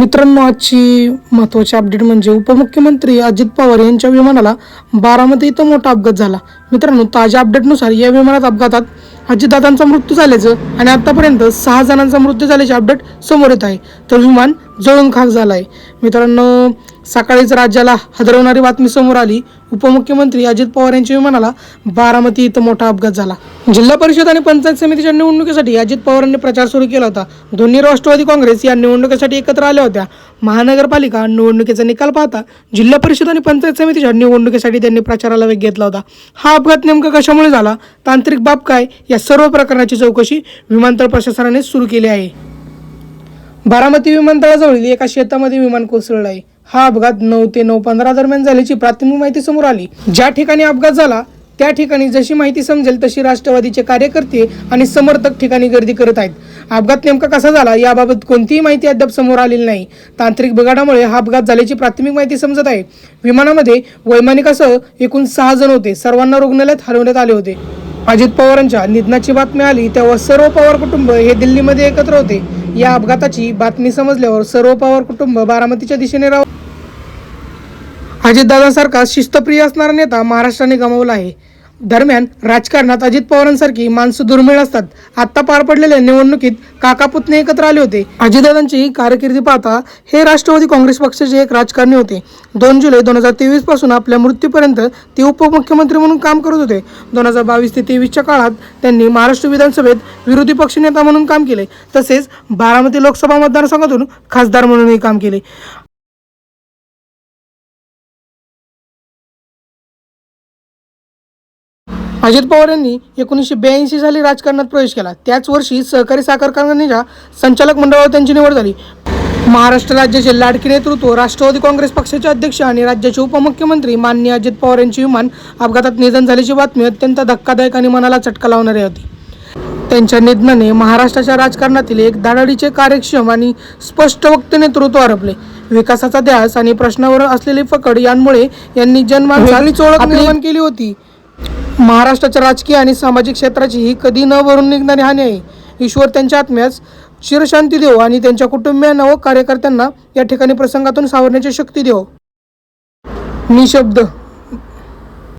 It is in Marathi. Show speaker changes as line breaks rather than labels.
मित्रांनो आजची महत्त्वाची अपडेट म्हणजे उपमुख्यमंत्री अजित पवार यांच्या विमानाला बारामती इथं मोठा अपघात झाला. मित्रांनो ताज्या अपडेटनुसार या विमानात अपघातात अजितदादांचा मृत्यू झाल्याचं आणि आतापर्यंत सहा जणांचा मृत्यू झाल्याचे अपडेट समोर येत आहे. तर विमान जळून खाक झालं आहे मित्रांनो सकाळीच राज्याला हदरवणारी बातमी समोर आली. उपमुख्यमंत्री अजित पवार यांच्या विमानाला बारामती इथं मोठा अपघात झाला. जिल्हा परिषद आणि पंचायत समितीच्या निवडणुकीसाठी अजित पवारांनी प्रचार सुरू केला होता. दोन्ही राष्ट्रवादी काँग्रेस या निवडणुकीसाठी एकत्र आल्या होत्या. महानगरपालिका निवडणुकीचा निकाल पाहता जिल्हा परिषद आणि पंचायत समितीच्या निवडणुकीसाठी त्यांनी प्रचाराला वेग घेतला होता. हा अपघात नेमका कशामुळे झाला? तांत्रिक बाब काय? या सर्व प्रकरणाची चौकशी विमानतळ प्रशासनाने सुरू केली आहे. बारामती विमानतळाजवळील एका शेतामध्ये विमान कोसळलं आहे. हा अपघात नऊ ते नऊ पंधरा दरम्यान झाल्याची प्राथमिक माहिती समोर आली. ज्या ठिकाणी अपघात झाला त्या ठिकाणी जशी माहिती समजेल तशी राष्ट्रवादीचे कार्यकर्ते आणि समर्थक ठिकाणी गर्दी करत आहेत. अपघात नेमका कसा झाला याबाबत कोणतीही माहिती अद्याप समोर आलेली नाही. तांत्रिक बिघाडामुळे हा अपघात झाल्याची प्राथमिक माहिती समजत आहे. विमानामध्ये वैमानिकासह एकूण सहा जण होते. सर्वांना रुग्णालयात हलवण्यात आले होते. अजित पवारांच्या निधनाची बातमी आली तेव्हा सर्व पवार कुटुंब हे दिल्लीमध्ये एकत्र होते. या अपघाताची बातमी समजल्यावर सर्व पवार कुटुंब बारामतीच्या दिशेने राहू अजितदादांसारखा शिस्तप्रिय असणारा नेता महाराष्ट्राने गमावला आहे. दरम्यान राजकारणात अजित पवारांसारखी माणसं दुर्मिळ असतात. आता पार पडलेल्या निवडणुकीत काका पुतणे एकत्र आले होते. अजितदादांची कारकिर्दी पाहता हे राष्ट्रवादी काँग्रेस पक्षाचे एक राजकारणी होते. दोन जुलै दोन हजार तेवीसपासून आपल्या मृत्यूपर्यंत ते उपमुख्यमंत्री म्हणून काम करत होते. दोन हजार बावीस ते तेवीसच्या काळात त्यांनी महाराष्ट्र विधानसभेत विरोधी पक्षनेता म्हणून काम केले. तसेच बारामती लोकसभा मतदारसंघातून खासदार म्हणूनही काम केले. अजित पवार यांनी एकोणीसशे ब्याऐंशी साली राजकारणात प्रवेश केला. त्याच वर्षी सहकारी साखर कारखान्याच्या संचालक मंडळावर त्यांची निवड झाली. महाराष्ट्र राज्याचे लाडके नेतृत्व राष्ट्रवादी काँग्रेस पक्षाचे अध्यक्ष आणि राज्याचे उपमुख्यमंत्री माननीय अजित पवार यांचे विमान अपघातात निधन झाल्याची बातमी अत्यंत धक्कादायक आणि मनाला चटका लावणारी होती. त्यांच्या निधनाने महाराष्ट्राच्या राजकारणातील एक दाढाडीचे कार्यक्षम आणि स्पष्ट वक्ते नेतृत्व हरपले. विकासाचा ध्यास आणि प्रश्नावर असलेली पकड यांमुळे यांनी जनमानसाची ओळख निर्माण केली होती. महाराष्ट्राच्या राजकीय आणि सामाजिक क्षेत्राची ही कधी न भरून निघणारी हानी आहे. ईश्वर त्यांच्या आत्म्यास चिरशांती देव आणि त्यांच्या कुटुंबियांना व कार्यकर्त्यांना या ठिकाणी प्रसंगातून सावरण्याची शक्ती देव. निशब्द